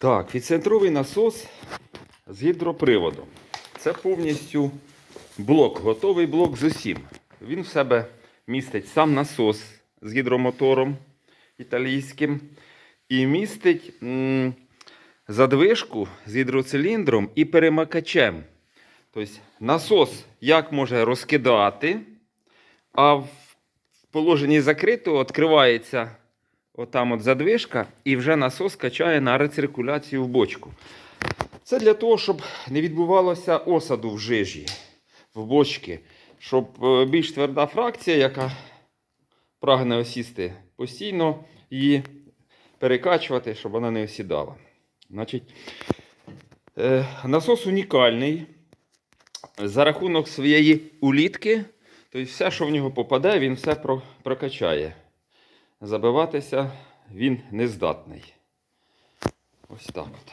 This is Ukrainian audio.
Так, відцентровий насос з гідроприводом. Це повністю блок, готовий блок з усім. Він в себе містить сам насос з гідромотором італійським і містить м, задвижку з гідроциліндром і перемикачем. Тобто насос як може розкидати, а в положенні закритого відкривається отам от задвижка, і вже насос качає на рециркуляцію в бочку. Це для того, щоб не відбувалося осаду в жижі, в бочки, щоб е, більш тверда фракція, яка прагне осісти постійно, її перекачувати, щоб вона не осідала. Значить, е, насос унікальний. За рахунок своєї улітки, тобто все, що в нього попаде, він все прокачає. Забиватися він не здатний. Ось так от.